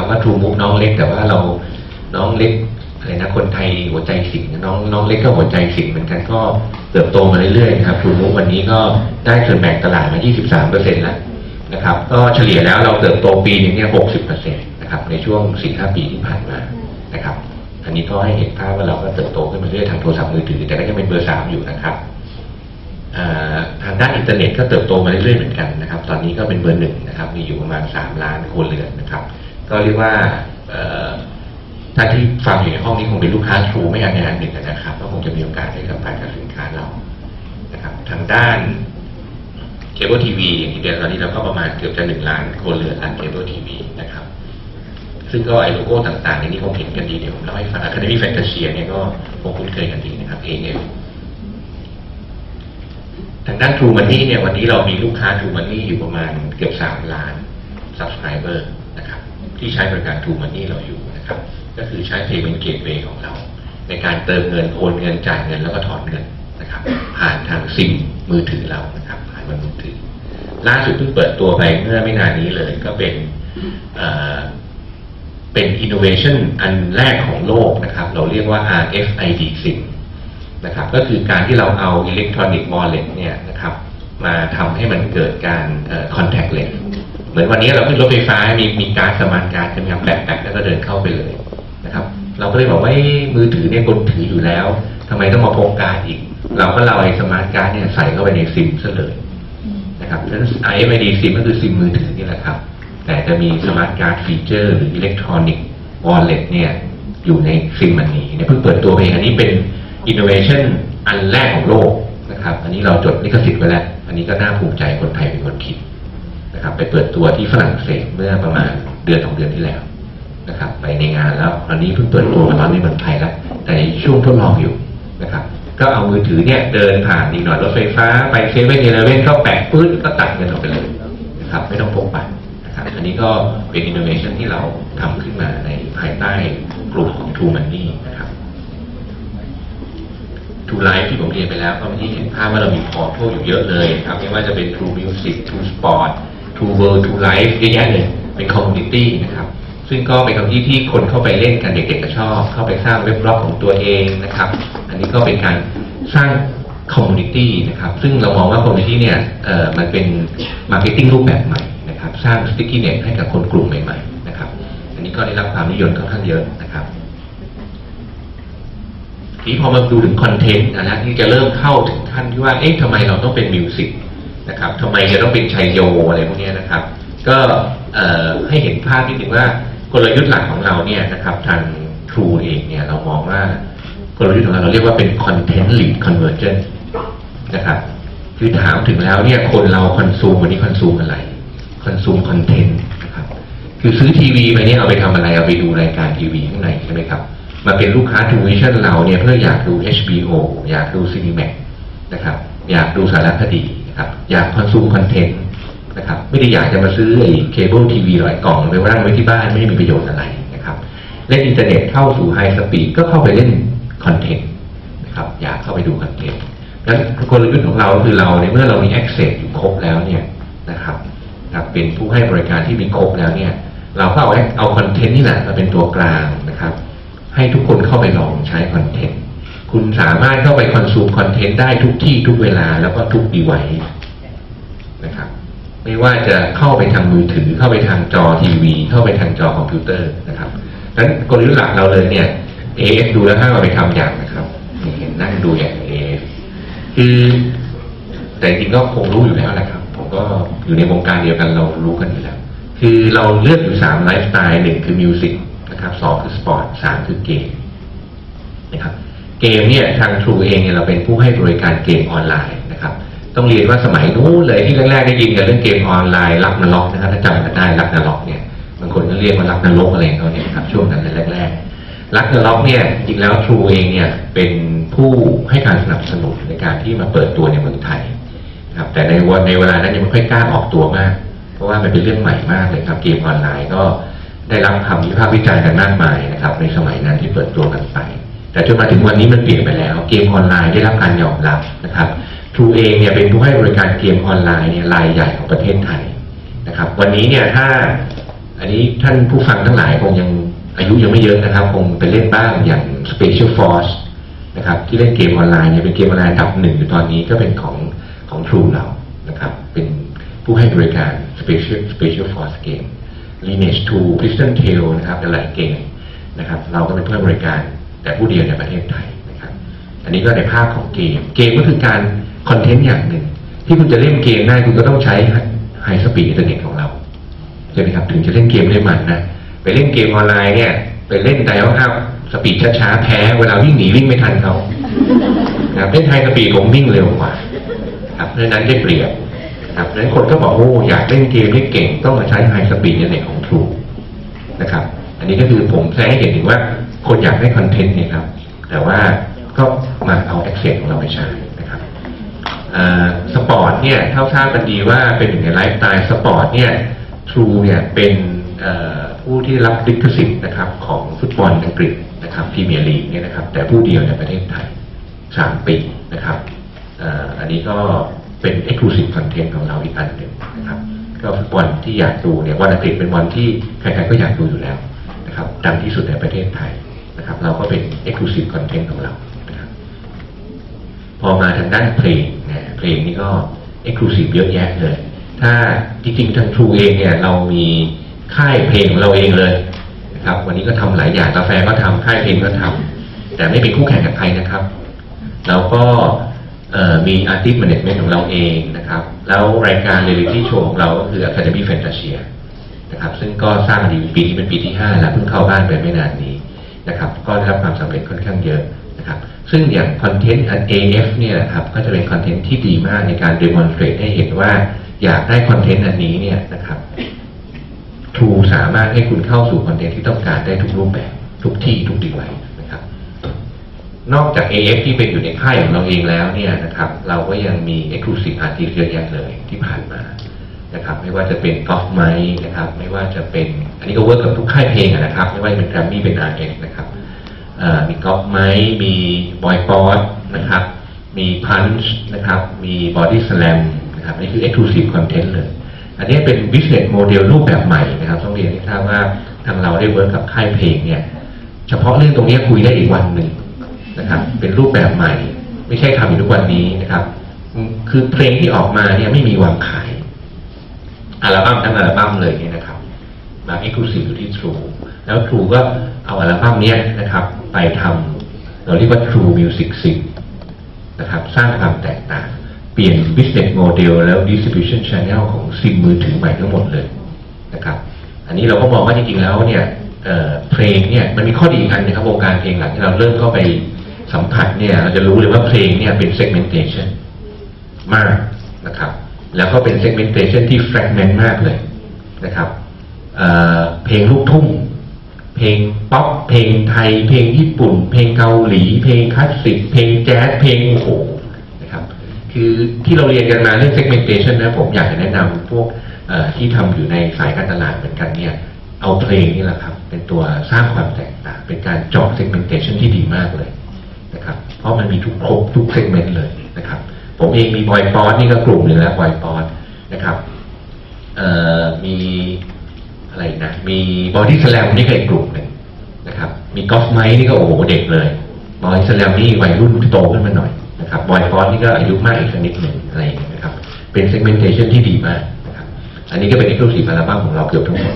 นะครับว่า True Move น้องเล็กแต่ว่าเราน้องเล็กอะไรนะคนไทยหัวใจสิงน้องน้องเล็กก็หัวใจสิงเหมือนกันก็เติบโตมาเรื่อยๆนะครับ True Move วันนี้ก็ได้ส่วนแบ่งตลาดมา 23เปอร์เซ็นต์แล้วนะครับ ก็เฉลี่ยแล้วเราเติบโตปีนึงเนี่ย 60เปอร์เซ็นต์นะครับในช่วง 4-5 ปีที่ผ่านมานะครับ อันนี้ก็ให้เห็นภาพว่าเราก็เติบโตขึ้นมาเรื่อยๆทางโทรศัพท์มือถือแต่ก็ยังเป็นเบอร์สามอยู่นะครับอ่าทางด้านอินเทอร์เน็ตก็เติบโตมาเรื่อยๆเหมือนกันนะครับ ตอนนี้ก็เป็นเบอร์หนึ่งนะครับ มีอยู่ประมาณ 3 ล้านคนเรือนนะครับ ก็เรียกว่าเอ่อถ้าที่ฟังอยู่ในห้องนี้คงเป็นลูกค้าทรูไม่อันใดอันหนึ่งนะครับก็คงจะมีโอกาสได้สัมผัสกับสินค้าเรานะครับ ทางด้านเคเบิลทีวีอย่างที่เดียวตอนนี้เราก็ประมาณเกือบจะหนึ่งล้านคนเรือนร้านเคเบิลทีวีนะครับ ซึ่งก็ไอโลโก้ต่างๆในนี้คงเห็นกันดีเดี๋ยวผมเล่าให้ฟัง Academy Fantasia เนี่ยก็คงคุ้นเคยกันดีนะครับ AF ทางด้าน True Money เนี่ยวันนี้เรามีลูกค้า True Money อยู่ประมาณเกือบ3ล้าน Subscriber นะครับ ที่ใช้บริการ True Money เราอยู่นะครับ ก็คือใช้ Payment Gateway ของเรา ในการเติมเงินโอนเงินจ่ายเงินแล้วก็ถอนเงินนะครับ ผ่านทางซิมมือถือเรานะครับ ผ่านบนมือถือ ล่าสุดเพิ่งเปิดตัวไปเมื่อไม่นานนี้เลย ก็เป็นเป็น innovation อันแรกของโลกนะครับ เราเรียกว่า RFID SIM นะครับ ก็คือการที่เราเอา electronic wallet เนี่ยนะครับ มาทำให้มันเกิดการเอ่อ contactless เหมือนวันนี้เราขึ้นรถไฟฟ้ามีมีการสมาร์ทการจะมีแปะแปะแล้วก็เดินเข้าไปเลยนะครับ เราก็เลยบอกว่าเอ๊ะมือถือเนี่ยคนถืออยู่แล้วทำไมต้องมาพกการอีก เราก็เราไอ้สมาร์ทการเนี่ยใส่เข้าไปในซิมซะเลยนะครับเพราะฉะนั้น RFID SIM ก็คือซิมมือถือนี่แหละครับ แต่จะมีสมาร์ทการ์ดฟีเจอร์ หรืออิเล็กทรอนิกส์วอลเล็ตเนี่ยอยู่ในซิมอันนี้เนี่ยเพิ่งเปิดตัวไปองอันนี้เป็นอินโนเวชันอันแรกของโลกนะครับ อันนี้เราจดลิขสิทธิ์ไว้แล้ว อันนี้ก็น่าภูมิใจคนไทยเป็นคนคิด นะครับ ไปเปิดตัวที่ฝรั่งเศสเมื่อประมาณเดือนสองเดือนที่แล้วนะครับ ไปในงานแล้วตอนนี้เพิ่งเปิดตัวมาตอนนี้เมืองไทยแล้วแต่ช่วงทดลองอยู่นะครับ ก็เอามือถือเนี่ยเดินผ่านอีกหน่อยรถไฟฟ้าไปเซเว่นเอเลเว่นก็แปะปื้ดก็ตัดเงินออกไปเลยนะครับ ไม่ต้องพกไปนะครับ อันนี้ก็เป็นอินโนเวชันที่เราทำขึ้นมาในภายใต้กลุ่มของ True Money นะครับ True Life ที่ผมเรียนไปแล้วก็เมื่อกี้เห็นภาพว่าเรามีพอร์ทัลอยู่เยอะเลยครับไม่ว่าจะเป็น True Music True Sport True World True Life เยอะแยะเลยเป็นคอมมูนิตี้นะครับซึ่งก็เป็นคอมมูนิตี้ที่คนเข้าไปเล่นกันเด็กๆก็ชอบ เข้าไปสร้างเว็บบล็อกของตัวเองนะครับ อันนี้ก็เป็นการสร้างคอมมูนิตี้นะครับ ซึ่งเรามองว่าคอมมูนิตี้เนี่ยเอ่อมันเป็นมาร์เก็ตติ้งรูปแบบใหม่นะครับ สร้างสติ๊กกี้เน็ตให้กับคนกลุ่มใหม่ๆนะครับ อันนี้ก็ได้รับความนิยมค่อนข้างเยอะนะครับทีนี้พอมาดูถึงคอนเทนต์นะฮะที่จะเริ่มเข้าถึงขั้นที่ว่า เอ๊ะทำไมเราต้องเป็นมิวสิก นะครับทำไมจะต้องเป็นชัยโยอะไรพวกนี้นะครับ ก็ให้เห็นภาพนิดนึงว่ากลยุทธ์หลักของเราเนี่ยนะครับทาง True เองเนี่ยเรามองว่ากลยุทธ์ของเราเราเรียกว่าเป็น Content Lead Convergence นะครับคือถามถึงแล้วเนี่ยคนเราคอนซูมวันนี้คอนซูมอะไรคอนซูมคอนเทนต์นะครับคือซื้อทีวีไปเนี่ยเอาไปทำอะไรเอาไปดูรายการทีวีข้างในใช่ไหมครับมาเป็นลูกค้าทูวิชั่นเราเนี่ยเพื่ออยากดู HBO อยากดูซีนีแม็กนะครับอยากดูสารคดี นะครับ อยากคอนซูมคอนเทนต์นะครับ ไม่ได้อยากจะมาซื้อไอ้เคเบิลทีวีหลายกล่องไปวางไว้ที่บ้านไม่ได้มีประโยชน์อะไรนะครับ เล่นอินเทอร์เน็ตเข้าสู่ไฮสปีดก็เข้าไปเล่นคอนเทนต์นะครับ อยากเข้าไปดูคอนเทนต์แล้วกลยุทธ์ของเราคือเราในเมื่อเรามี access อยู่ครบแล้วเนี่ยนะครับนะครับเป็นผู้ให้บริการที่มีครบแล้วเนี่ย เราก็เอาเอาคอนเทนต์นี่แหละมาเป็นตัวกลางนะครับ ให้ทุกคนเข้าไปลองใช้คอนเทนต์ คุณสามารถเข้าไปคอนซูมคอนเทนต์ได้ทุกที่ทุกเวลาแล้วก็ทุกดีไวนะครับ ไม่ว่าจะเข้าไปทางมือถือ เข้าไปทางจอทีวี เข้าไปทางจอคอมพิวเตอร์นะครับดังนั้นกลยุทธ์หลักเราเลยเนี่ย AF ดูแล้วถ้าเราไปทำอย่างนะครับนี่เห็นนั่งดูอย่าง AF คือแต่จริงก็คงรู้อยู่แล้วแหละครับ ผมก็อยู่ในวงการเดียวกันเรารู้กันอยู่แล้ว คือเราเลือกอยู่สามไลฟ์สไตล์หนึ่งคือมิวสิกนะครับสองคือสปอร์ตสามคือเกมนะครับ เกมเนี่ยทาง True เองเนี่ยเราเป็นผู้ให้บริการเกมออนไลน์นะครับ ต้องเรียนว่าสมัยนู้นเลยที่แรกๆได้ยินกันเรื่องเกมออนไลน์รักนรกนะครับถ้าจำกันได้รักนรกเนี่ยบางคนก็เรียกว่ารักนรกอะไรเขาเนี่ยครับช่วงนั้นแรกๆรักนรกเนี่ยจริงแล้ว True เองเนี่ยเป็นผู้ให้การสนับสนุนในการที่มาเปิดตัวในเมืองไทยครับแต่ในวันในเวลานั้นยังไม่ค่อยกล้าออกตัวมาก เพราะว่ามันเป็นเรื่องใหม่มากเลยครับเกมออนไลน์ก็ได้รับคำวิพากษ์วิจารณ์กันมากมายนะครับในสมัยนั้นที่เปิดตัวกันไป แต่จนมาถึงวันนี้มันเปลี่ยนไปแล้ว เกมออนไลน์ได้รับการยอมรับนะครับทรูเองเนี่ยเป็นผู้ให้บริการเกมออนไลน์เนี่ยรายใหญ่ของประเทศไทยนะครับ วันนี้เนี่ยถ้าอันนี้ท่านผู้ฟังทั้งหลายคงยังอายุยังไม่เยอะนะครับ คงไปเล่นบ้างอย่าง Special Force นะครับที่เล่นเกมออนไลน์เนี่ยเป็นเกมออนไลน์อันดับหนึ่งอยู่ตอนนี้ก็เป็นของของ True เรานะครับเป็นผู้ให้บริการ Special Special Force Game Lineage 2 Prison Tale นะครับหลายเกมนะครับเราก็เป็นผู้ให้บริการ แต่ผู้เดียวในประเทศไทยนะครับอันนี้ก็ในภาพของเกม เกมก็คือการคอนเทนต์อย่างหนึ่ง ที่คุณจะเล่นเกมได้คุณก็ต้องใช้ไฮสปีดอินเทอร์เน็ตของเราใช่ไหมครับถึงจะเล่นเกมได้มันนะไปเล่นเกมออนไลน์เนี่ยไปเล่นไดอัลอัพสปีดช้าๆแพ้เวลาวิ่งหนีวิ่งไม่ทันเขานะครับเล่นไฮสปีดผมวิ่งเร็วกว่าครับเพราะนั้นได้เปรียบครับเพราะนั้นคนก็บอกโอ้อยากเล่นเกมได้เก่งต้องมาใช้ไฮสปีดอินเทอร์เน็ตของ True นะครับ อันนี้ก็คือผมแสดงให้เห็นถึงว่า คนอยากได้คอนเทนต์เนี่ยครับ แต่ว่าก็มาเอา access ของเราไปใช้นะครับสปอร์ตเนี่ยเท่าทราบกันดีว่าเป็นหนึ่งในไลฟ์สไตล์สปอร์ตเนี่ยทรูเนี่ยเป็นผู้ที่รับลิขสิทธิ์นะครับของฟุตบอลอังกฤษนะครับพรีเมียร์ลีกเนี่ยนะครับ แต่ผู้เดียวในประเทศไทยสามปีนะครับอ่ออันนี้ก็เป็น Exclusive Content ของเราอีกอันหนึ่งนะครับ ก็ฟุตบอลที่อยากดูเนี่ยวันอังกฤษเป็นวันที่ใครๆก็อยากดูอยู่แล้วนะครับดังที่สุดในประเทศไทย นะครับ เราก็เป็น Exclusive Content ของเรานะครับพอมาทางด้านเพลงนะเพลงนี่ก็เอ็กซ์คลูซีฟเยอะแยะเลย ถ้าจริงๆ ทาง True เองเนี่ยเรามีค่ายเพลงของเราเองเลยนะครับ วันนี้ก็ทำหลายอย่างกาแฟก็ทำค่ายเพลงก็ทำแต่ไม่เป็นคู่แข่งกับใครนะครับเราก็มีอาร์ติสต์แมเนจเมนต์ของเราเองนะครับ แล้วรายการเรียลิตี้โชว์ของเราก็คือ Academy Fantasia นะครับซึ่งก็สร้างมาดีปีนี้เป็นปีที่ 5 แล้วเพิ่งเข้าบ้านไปไม่นานนี้ นะครับก็ได้รับความสำเร็จค่อนข้างเยอะนะครับซึ่งอย่างคอนเทนต์อัน AF เนี่ยนะครับก็จะเป็นคอนเทนต์ที่ดีมากในการ demonstrate ให้เห็นว่าอยากได้คอนเทนต์อันนี้เนี่ยนะครับ True สามารถให้คุณเข้าสู่คอนเทนต์ที่ต้องการได้ทุกรูปแบบทุกที่ทุกดีไวนะครับ นอกจาก AF ที่เป็นอยู่ในค่ายของเราเองแล้วเนี่ยนะครับ เราก็ยังมี Exclusive Artist เยอะแยะเลยที่ผ่านมา นะครับไม่ว่าจะเป็นกอล์ฟไมนะครับไม่ว่าจะเป็นอันนี้ก็เวิร์กกับทุกค่ายเพลงนะครับ ไม่ว่าจะเป็นแกรมมี่เป็น RS นะครับมีกอล์ฟไมมีบอยปอดนะครับมีพันช์นะครับมีบอดี้สแลมนะครับนี่คือ Exclusive Content เลย อันนี้เป็น business model รูปแบบใหม่นะครับ ต้องเรียนให้ทราบว่าทางเราได้เวิร์กกับค่ายเพลงเนี่ยเฉพาะเรื่องตรงนี้คุยได้อีกวันหนึ่งนะครับเป็นรูปแบบใหม่ ไม่ใช่ทำอยู่ทุกวันนี้นะครับ คือเพลงที่ออกมาเนี่ยไม่มีวางขาย อัลบั้มทั้งอัลบั้มเลยเนี่ยนะครับ มาเอ็กซ์คลูซีฟอยู่ที่ True แล้ว True ก็เอาอัลบั้มเนี้ยนะครับ ไปทำเราเรียกว่า True Music Sync นะครับ สร้างความแตกต่าง เปลี่ยน business model แล้ว distribution channel ของซิมมือถือใหม่ทั้งหมดเลยนะครับ อันนี้เราก็มองว่าจริงๆแล้วเนี่ยเเพลงเนี่ยมันมีข้อดีอีกอันนะครับวงการเพลงหลังที่เราเริ่มเข้าไปสัมผัสเนี่ยเราจะรู้เลยว่าเพลงเนี่ยเป็น segmentation มากนะครับ แล้วก็เป็น segmentation ที่ fragment มากเลยนะครับเเพลงลูกทุ่ง เพลงป๊อป เพลงไทย เพลงญี่ปุ่น เพลงเกาหลี เพลงคลาสสิก เพลงแจ๊ส เพลงโอ้โหนะครับ คือที่เราเรียนกันมาเรื่อง segmentation นะผมอยากจะแนะนำพวกที่ทำอยู่ในสายการตลาดเหมือนกันเนี่ยเอาเพลงนี่แหละครับ เป็นตัวสร้างความแตกต่าง เป็นการเจาะ segmentation ที่ดีมากเลยนะครับ เพราะมันมีทุกครบทุก segment เลยนะครับ ผมเองมีบอยปอดนี่ก็กลุ่มหนึ่งแล้วบอยปอดนะครับเอ่อมีอะไรนะมีบอดี้สแลมนี่ก็อีกกลุ่มหนึ่งนะครับ มีกอล์ฟไมค์นี่ก็โอ้โหเด็กเลยบอยสแลมนี่วัยรุ่นโตขึ้นมาหน่อยนะครับบอยฟอนนี่ก็อายุมากอีกนิดหนึ่งอะไรอย่างเงี้ยนะครับ เป็น segmentation ที่ดีมากนะครับ อันนี้ก็เป็น exclusive อัลบั้มของเราเกือบทั้งหมด